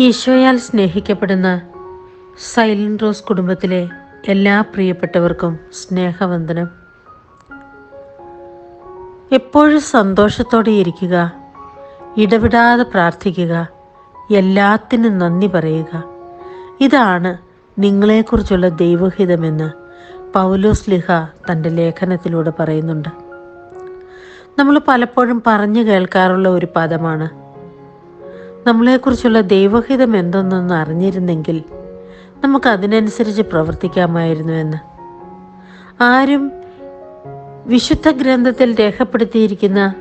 ഈശോയാൽ സ്നേഹിക്കപ്പെടുന്ന silent rose കുടുംബത്തിലെ എല്ലാ പ്രിയപ്പെട്ടവർക്കും സ്നേഹവന്ദനം. എപ്പോഴും സന്തോഷത്തോടെ ഇരിക്കുക ഇടവിടാതെ പ്രാർത്ഥിക്കുക എല്ലാത്തിനും നന്ദി പറയുക. ഇതാണ് നിങ്ങളെക്കുറിച്ചുള്ള ദൈവഹിതമെന്ന് പൗലോസ് ലിഹ തന്റെ ലേഖനത്തിലൂടെ പറയുന്നുണ്ട്. നമ്മൾ പലപ്പോഴും പറഞ്ഞു കേൾക്കാറുള്ള ഒരു പദമാണ് നമ്മളെക്കുറിച്ചുള്ള ദൈവഹിതം എന്തെന്നൊന്ന് അറിഞ്ഞിരുന്നെങ്കിൽ നമുക്ക് അതിനനുസരിച്ച് പ്രവർത്തിക്കാമായിരുന്നു എന്ന് ആരും വിശുദ്ധ ഗ്രന്ഥത്തിൽ രേഖപ്പെടുത്തിയിരിക്കുന്ന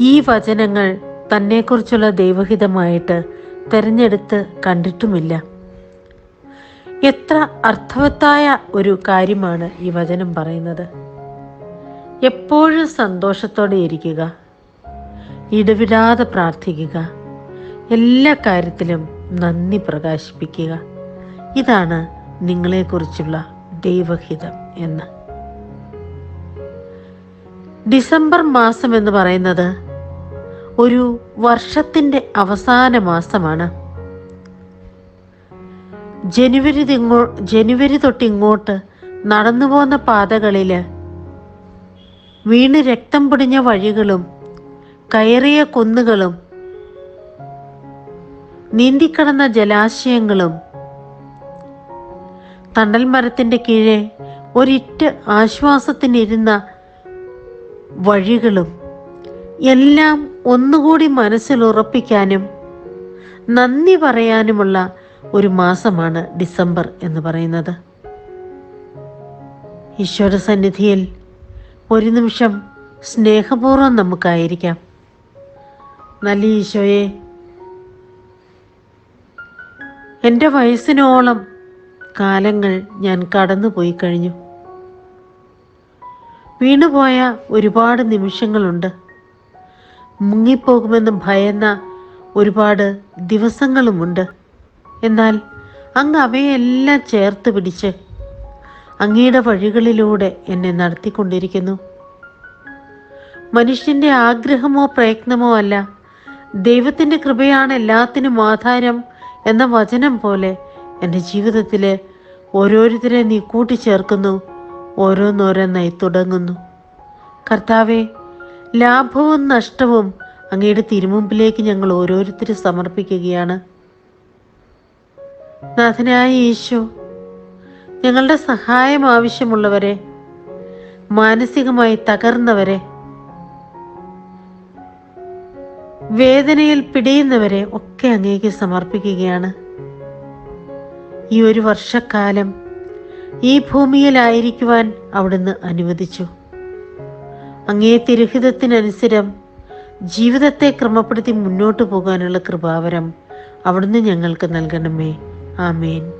ഈ വചനങ്ങൾ തന്നെക്കുറിച്ചുള്ള ദൈവഹിതമായിട്ട് തിരഞ്ഞെടുത്ത് കണ്ടിട്ടുമില്ല. എത്ര അർത്ഥവത്തായ ഒരു കാര്യമാണ് ഈ വചനം പറയുന്നത്. എപ്പോഴും സന്തോഷത്തോടെ ഇരിക്കുക ഇടവിടാതെ പ്രാർത്ഥിക്കുക എല്ലാ കാര്യത്തിലും നന്ദി പ്രകാശിപ്പിക്കുക. ഇതാണ് നിങ്ങളെക്കുറിച്ചുള്ള ദൈവഹിതം എന്ന്. ഡിസംബർ മാസം എന്ന് പറയുന്നത് ഒരു വർഷത്തിന്റെ അവസാന മാസമാണ്. ജനുവരി തിങ്ങോ ജനുവരി തൊട്ടിങ്ങോട്ട് നടന്നു പോകുന്ന പാതകളിൽ വീണ് രക്തം പൊടിഞ്ഞ വഴികളും കയറിയ കുന്നുകളും നീന്തിക്കടന്ന ജലാശയങ്ങളും തണ്ടൽ മരത്തിന്റെ കീഴെ ഒരിറ്റ് ആശ്വാസത്തിനിരുന്ന വഴികളും എല്ലാം ഒന്നുകൂടി മനസ്സിൽ ഉറപ്പിക്കാനും നന്ദി പറയാനുമുള്ള ഒരു മാസമാണ് ഡിസംബർ എന്ന് പറയുന്നത്. ഈശ്വര സന്നിധിയിൽ ഒരു നിമിഷം സ്നേഹപൂർവം നമുക്കായിരിക്കാം. നല്ല ഈശോയെ എന്റെ വയസ്സിനോളം കാലങ്ങൾ ഞാൻ കടന്നുപോയി കഴിഞ്ഞു. വീണുപോയ ഒരുപാട് നിമിഷങ്ങളുണ്ട്. മുങ്ങിപ്പോകുമെന്ന് ഭയന്ന ഒരുപാട് ദിവസങ്ങളുമുണ്ട്. എന്നാൽ അങ്ങ് അവയെല്ലാം ചേർത്ത് പിടിച്ച് അങ്ങയുടെ വഴികളിലൂടെ എന്നെ നടത്തിക്കൊണ്ടിരിക്കുന്നു. മനുഷ്യന്റെ ആഗ്രഹമോ പ്രയത്നമോ അല്ല. ദൈവത്തിന്റെ കൃപയാണ് എല്ലാത്തിനും ആധാരം എന്ന വചനം പോലെ എന്റെ ജീവിതത്തിൽ ഓരോരുത്തരെ നീ കൂട്ടിച്ചേർക്കുന്നു ഓരോന്നോരോന്നായി തുടങ്ങുന്നു. കർത്താവെ ലാഭവും നഷ്ടവും അങ്ങയുടെ തിരുമുമ്പിലേക്ക് ഞങ്ങൾ ഓരോരുത്തരും സമർപ്പിക്കുകയാണ്. നാഥനായ ഈശോ ഞങ്ങളുടെ സഹായം ആവശ്യമുള്ളവരെ മാനസികമായി തകർന്നവരെ വേദനയിൽ പിടിയുന്നവരെ ഒക്കെ അങ്ങേക്ക് സമർപ്പിക്കുകയാണ്. ഈ ഒരു വർഷക്കാലം ഈ ഭൂമിയിലായിരിക്കുവാൻ അവിടുന്ന് അനുവദിച്ചു. അങ്ങേ തിരുഹിതത്തിനനുസരം ജീവിതത്തെ ക്രമപ്പെടുത്തി മുന്നോട്ടു പോകാനുള്ള കൃപാവരം അവിടുന്ന് ഞങ്ങൾക്ക് നൽകണമേ. ആമേൻ.